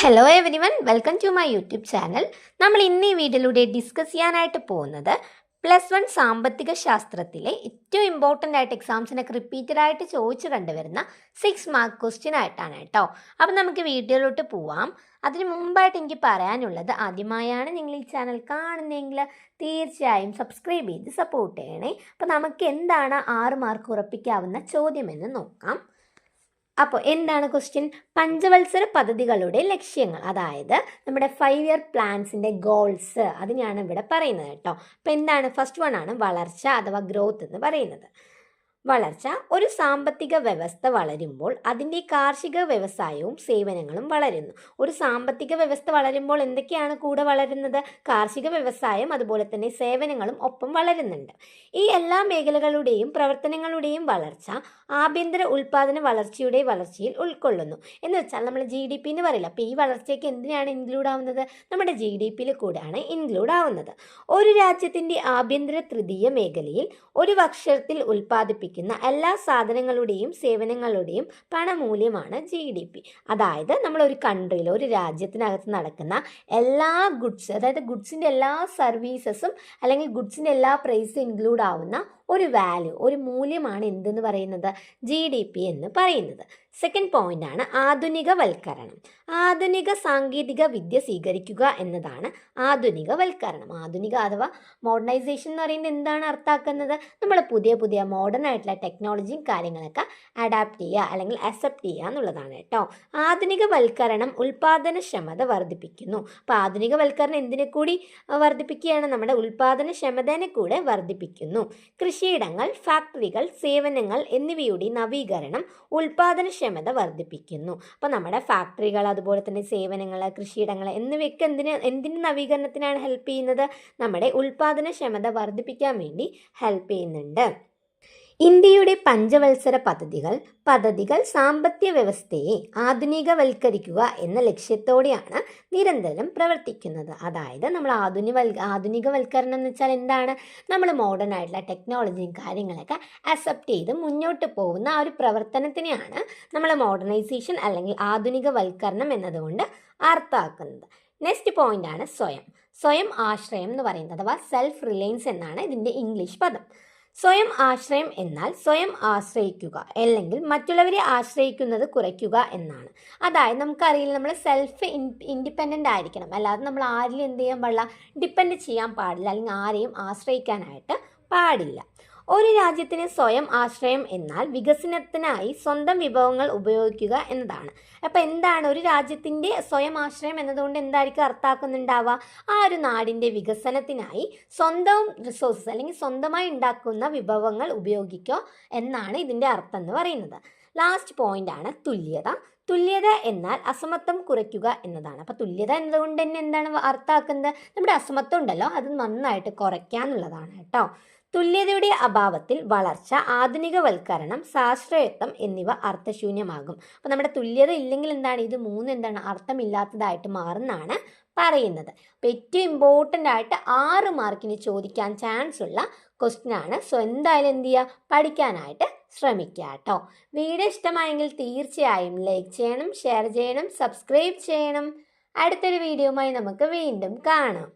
Hello everyone welcome to my YouTube channel നമ്മൾ ഇന്ന് ഈ വീഡിയോയിലൂടെ ഡിസ്കസ് ചെയ്യാനായിട്ട് പോകുന്നത് പ്ലസ് വൺ സാമ്പത്തിക ശാസ്ത്രത്തിലെ ഏറ്റവും ഇമ്പോർട്ടന്റ് ആയിട്ട് എക്സാംസിനൊക്കെ റിപ്പീറ്റഡ് ആയിട്ട് ചോദിച്ചു കണ്ടുവരുന്ന സിക്സ് മാർക്ക് ക്വസ്റ്റ്യൻ ആയിട്ടാണ് കേട്ടോ. അപ്പം നമുക്ക് വീഡിയോയിലോട്ട് പോവാം. അതിന് മുമ്പായിട്ട് എനിക്ക് പറയാനുള്ളത് ആദ്യമായാണ് നിങ്ങൾ ഈ ചാനൽ കാണുന്നതെങ്കിൽ തീർച്ചയായും സബ്സ്ക്രൈബ് ചെയ്ത് സപ്പോർട്ട് ചെയ്യണേ. അപ്പം നമുക്ക് എന്താണ് ആറ് മാർക്ക് ഉറപ്പിക്കാവുന്ന ചോദ്യമെന്ന് നോക്കാം. അപ്പോൾ എന്താണ് ക്വസ്റ്റ്യൻ പഞ്ചവത്സര പദ്ധതികളുടെ ലക്ഷ്യങ്ങൾ. അതായത് നമ്മുടെ ഫൈവ് ഇയർ പ്ലാൻസിന്റെ ഗോൾസ് അത് ഇവിടെ പറയുന്നത് കേട്ടോ. അപ്പോൾ എന്താണ്? ഫസ്റ്റ് വൺ ആണ് വളർച്ച അഥവാ ഗ്രോത്ത് എന്ന് പറയുന്നത്. വളർച്ച ഒരു സാമ്പത്തിക വ്യവസ്ഥ വളരുമ്പോൾ അതിന്റെ കാർഷിക വ്യവസായവും സേവനങ്ങളും വളരുന്നു. ഒരു സാമ്പത്തിക വ്യവസ്ഥ വളരുമ്പോൾ എന്തൊക്കെയാണ് കൂടെ വളരുന്നത്? കാർഷിക വ്യവസായം അതുപോലെ തന്നെ സേവനങ്ങളും ഒപ്പം വളരുന്നുണ്ട്. ഈ എല്ലാ മേഖലകളുടെയും പ്രവർത്തനങ്ങളുടെയും വളർച്ച ആഭ്യന്തര ഉൽപാദന വളർച്ചയുടെ വളർച്ചയിൽ ഉൾക്കൊള്ളുന്നു. എന്ന് വെച്ചാൽ നമ്മൾ ജി ഡി പി എന്ന് പറയില്ല അപ്പോൾ ഈ വളർച്ചയ്ക്ക് എന്തിനാണ് ഇൻക്ലൂഡ് ആവുന്നത്? നമ്മുടെ ജി ഡി പിയിൽ കൂടെയാണ് ഇൻക്ലൂഡ് ആവുന്നത്. ഒരു രാജ്യത്തിന്റെ ആഭ്യന്തര തൃതീയ മേഖലയിൽ ഒരു വർഷത്തിൽ ഉൽപ്പാദിപ്പിക്കുന്ന എല്ലാ സാധനങ്ങളുടെയും സേവനങ്ങളുടെയും പണമൂല്യമാണ് ജി ഡി പി. അതായത് നമ്മൾ ഒരു കൺട്രിയിൽ ഒരു രാജ്യത്തിനകത്ത് നടക്കുന്ന എല്ലാ ഗുഡ്സ് അതായത് ഗുഡ്സിന്റെ എല്ലാ സർവീസസും അല്ലെങ്കിൽ ഗുഡ്സിന്റെ എല്ലാ പ്രൈസും ഇൻക്ലൂഡ് ആവുന്ന ഒരു വാല്യൂ ഒരു മൂല്യമാണ് എന്തെന്ന് പറയുന്നത്? ജി ഡി പി എന്ന് പറയുന്നത്. സെക്കൻഡ് പോയിന്റ് ആണ് ആധുനികവൽക്കരണം. ആധുനിക സാങ്കേതിക വിദ്യ സ്വീകരിക്കുക എന്നതാണ് ആധുനികവൽക്കരണം. ആധുനിക അഥവാ മോഡേണൈസേഷൻ എന്ന് പറയുന്നത് എന്താണ് അർത്ഥാക്കുന്നത് നമ്മൾ പുതിയ പുതിയ മോഡേൺ ആയിട്ടുള്ള ടെക്നോളജിയും കാര്യങ്ങളൊക്കെ അഡാപ്റ്റ് ചെയ്യുക അല്ലെങ്കിൽ അക്സെപ്റ്റ് ചെയ്യുക എന്നുള്ളതാണ് കേട്ടോ. ആധുനികവൽക്കരണം ഉൽപാദനക്ഷമത വർദ്ധിപ്പിക്കുന്നു. അപ്പോൾ ആധുനികവൽക്കരണം എന്തിനെ കൂടി വർദ്ധിപ്പിക്കുകയാണ്? നമ്മുടെ ഉൽപാദനക്ഷമതനെ കൂടെ വർദ്ധിപ്പിക്കുന്നു. കൃഷിയിടങ്ങൾ ഫാക്ടറികൾ സേവനങ്ങൾ എന്നിവയുടെ നവീകരണം ഉൽപാദനക്ഷമത വർദ്ധിപ്പിക്കുന്നു. അപ്പോൾ നമ്മുടെ ഫാക്ടറികൾ അതുപോലെ തന്നെ സേവനങ്ങൾ കൃഷിയിടങ്ങൾ എന്നിവയൊക്കെ എന്തിന് എന്തിന് നവീകരണത്തിനാണ് ഹെൽപ്പ് ചെയ്യുന്നത്? നമ്മുടെ ഉൽപാദനക്ഷമത വർദ്ധിപ്പിക്കാൻ വേണ്ടി ഹെൽപ്പ് ചെയ്യുന്നുണ്ട്. ഇന്ത്യയുടെ പഞ്ചവത്സര പദ്ധതികൾ പദ്ധതികൾ സാമ്പത്തിക വ്യവസ്ഥയെ ആധുനികവൽക്കരിക്കുക എന്ന ലക്ഷ്യത്തോടെയാണ് നിരന്തരം പ്രവർത്തിക്കുന്നത്. അതായത് നമ്മൾ ആധുനികവൽ ആധുനികവൽക്കരണം എന്ന് വെച്ചാൽ എന്താണ്? നമ്മൾ മോഡേൺ ആയിട്ടുള്ള ടെക്നോളജിയും കാര്യങ്ങളൊക്കെ അക്സെപ്റ്റ് ചെയ്ത് മുന്നോട്ട് പോകുന്ന ആ ഒരു പ്രവർത്തനത്തിനെയാണ് നമ്മൾ മോഡേണൈസേഷൻ അല്ലെങ്കിൽ ആധുനികവൽക്കരണം എന്നതുകൊണ്ട് അർത്ഥമാക്കുന്നത്. നെക്സ്റ്റ് പോയിന്റ് ആണ് സ്വയം. സ്വയം ആശ്രയം എന്ന് പറയുന്നത് അഥവാ സെൽഫ് റിലയൻസ് എന്നാണ് ഇതിന്റെ ഇംഗ്ലീഷ് പദം. സ്വയം ആശ്രയം എന്നാൽ സ്വയം ആശ്രയിക്കുക അല്ലെങ്കിൽ മറ്റുള്ളവരെ ആശ്രയിക്കുന്നത് കുറയ്ക്കുക എന്നാണ്. അതായത് നമുക്കറിയില്ല നമ്മൾ സെൽഫ് ഇൻഡിപെൻഡന്റ് ആയിരിക്കണം. അല്ലാതെ നമ്മൾ ആരിലും എന്ത് ചെയ്യാൻ പാടില്ല ഡിപ്പെൻഡ് ചെയ്യാൻ പാടില്ല അല്ലെങ്കിൽ ആരെയും ആശ്രയിക്കാനായിട്ട് പാടില്ല. ഒരു രാജ്യത്തിന് സ്വയം ആശ്രയം എന്നാൽ വികസനത്തിനായി സ്വന്തം വിഭവങ്ങൾ ഉപയോഗിക്കുക എന്നതാണ്. അപ്പോൾ എന്താണ് ഒരു രാജ്യത്തിന്റെ സ്വയം ആശ്രയം എന്നതുകൊണ്ട് എന്തായിരിക്കും അർത്ഥാക്കുന്നുണ്ടാവുക ആ ഒരു നാടിന്റെ വികസനത്തിനായി സ്വന്തം റിസോഴ്സസ് അല്ലെങ്കിൽ സ്വന്തമായി ഉണ്ടാക്കുന്ന വിഭവങ്ങൾ ഉപയോഗിക്കുക എന്നാണ് ഇതിന്റെ അർത്ഥം എന്ന് പറയുന്നത്. ലാസ്റ്റ് പോയിന്റ് ആണ് തുല്യത. തുല്യത എന്നാൽ അസമത്വം കുറയ്ക്കുക എന്നതാണ്. അപ്പോൾ തുല്യത എന്നതുകൊണ്ട് തന്നെ എന്താണ് അർത്ഥാക്കുന്നത് നമ്മുടെ അസമത്വം ഉണ്ടല്ലോ അത് നന്നായിട്ട് കുറയ്ക്കാന്നുള്ളതാണ് കേട്ടോ. തുല്യതയുടെ അഭാവത്തിൽ വളർച്ച ആധുനികവൽക്കരണം സാശ്രയത്വം എന്നിവ അർത്ഥശൂന്യമാകും. അപ്പോൾ നമ്മുടെ തുല്യത ഇല്ലെങ്കിൽ എന്താണ്? ഇത് മൂന്ന് എന്താണ്? അർത്ഥമില്ലാത്തതായിട്ട് മാറുന്നതാണ് പറയുന്നത്. അപ്പോൾ ഏറ്റവും ഇമ്പോർട്ടന്റ് ആയിട്ട് ആറ് മാർക്കിന് ചോദിക്കാൻ ചാൻസ് ഉള്ള ക്വസ്റ്റ്യൻ ആണ്. സോ എന്തായാലും എന്ത് ചെയ്യുക പഠിക്കാനായിട്ട് ശ്രമിക്കുക കേട്ടോ. വീഡിയോ ഇഷ്ടമായെങ്കിൽ തീർച്ചയായും ലൈക്ക് ചെയ്യണം ഷെയർ ചെയ്യണം സബ്സ്ക്രൈബ് ചെയ്യണം. അടുത്തൊരു വീഡിയോയുമായി നമുക്ക് വീണ്ടും കാണാം.